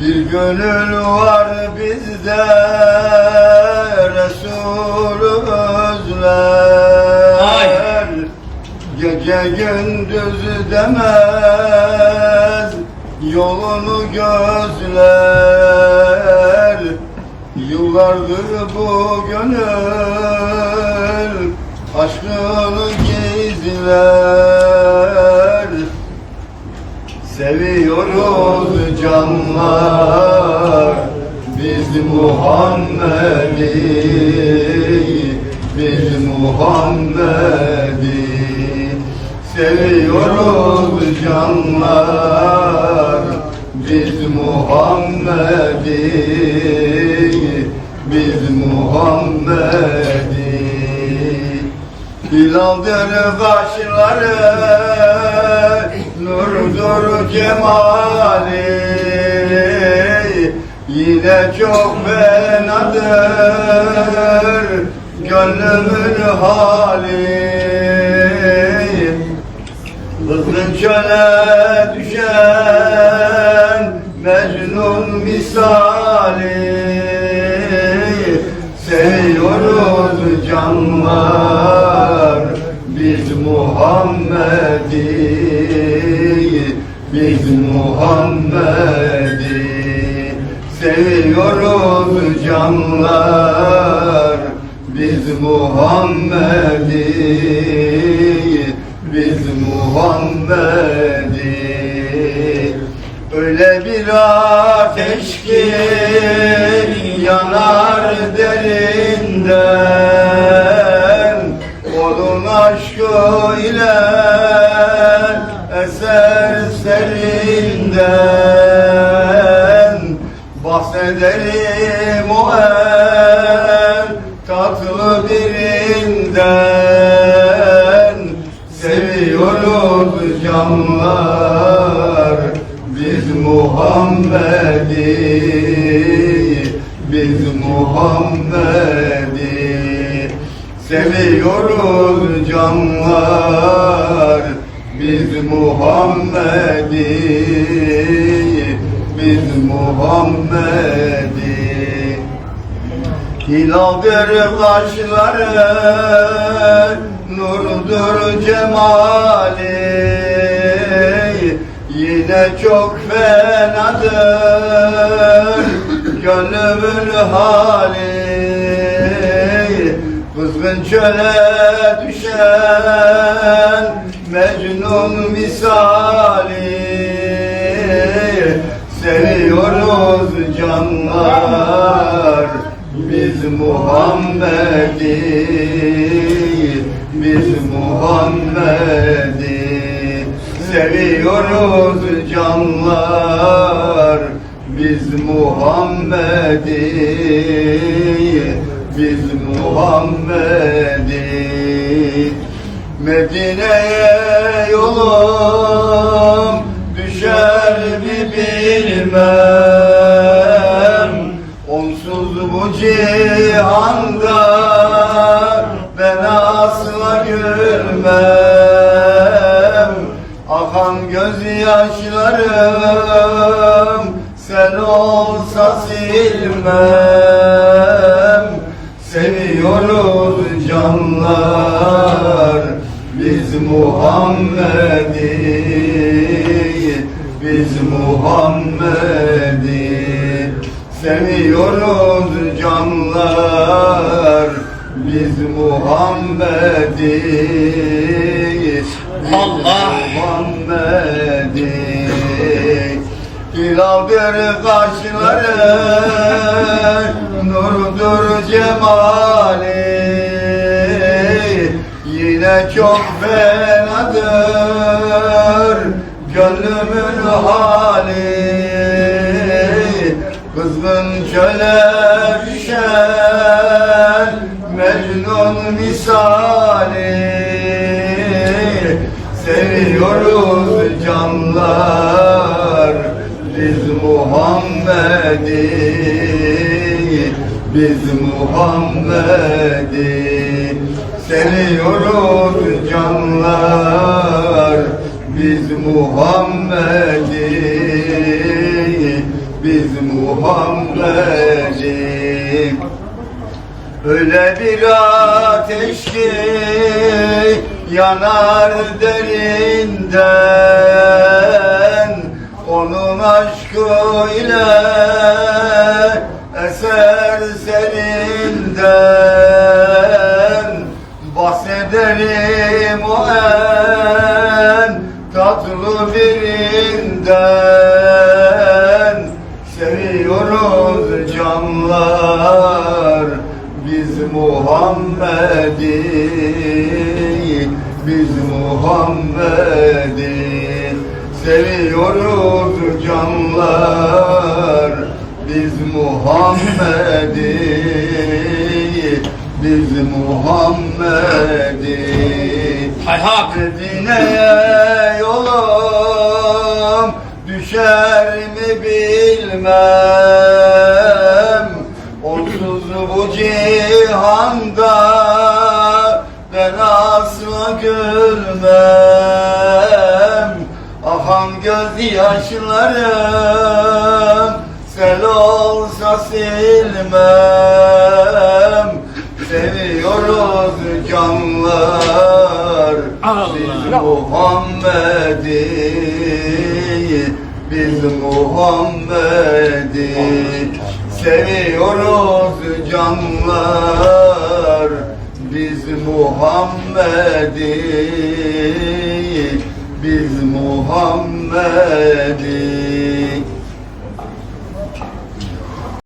Bir gönül var bizde Resulü özler. Gece gündüz demez Yolunu gözler. Yıllardır bu gönül Aşkını gizler. Seviyoruz canlar Biz Muhammed'i Biz Muhammed'i. Seviyoruz canlar Biz Muhammed'i Biz Muhammed'i. Hilaldir kaşları Nurdur cemali Yine çok fenadır. Gönlümün hali Kızgın çöle düşen Mecnun misali. Seviyoruz canlar Biz Muhammed'i Biz Muhammed'i Seviyoruz canlar. Biz Muhammed'i Biz Muhammed'i. Öyle bir ateş ki yanar derinden. Onun aşkı ile Bahsederim o el tatlı birinden Seviyoruz canlar. Biz Muhammed'i Biz Muhammed'i. Seviyoruz canlar Biz Muhammed'i Biz Muhammed'i. Hilaldir kaşları, nurdur cemali. Yine çok fenadır gönlümün hali. Kızgın çöle düşen Mecnun misali Muhammed'i Biz Muhammed'i Seviyoruz canlar. Biz Muhammed'i Biz Muhammed'i Medine'ye yolum düşer mi bilmem bu cihanda ben asla gülmem. Akan gözyaşlarım sen olsa silmem. Seviyoruz canlar biz Muhammed'i Biz Muhammed'i Seviyoruz canlar Biz Muhammed'i Allah! Muhammed'i Hilaldir kaşları Nurdur cemali. Yine çok fenadır Gönlümün hali Kızgın çöle düşen Mecnun misali. Seviyoruz canlar Biz Muhammed'i. Biz Muhammed'i. Seviyoruz canlar Biz Muhammed'i biz Muhammed'i Öyle bir ateş ki yanar derinden. Onun aşkı ile eser serinden Bahsederim o en tatlı birinden Seviyoruz canlar biz Muhammed'i Biz Muhammed'i Seviyoruz canlar Biz Muhammed'i Biz Muhammed'i Hay hak. Medine'ye yolum düşer mi bilmem asla gülmem Ahan gözyaşlarım sel olsa silmem. Seviyoruz canlar. Biz Muhammed'i Biz Muhammed'i. Seviyoruz canlar Muhammed'i Biz Muhammed'i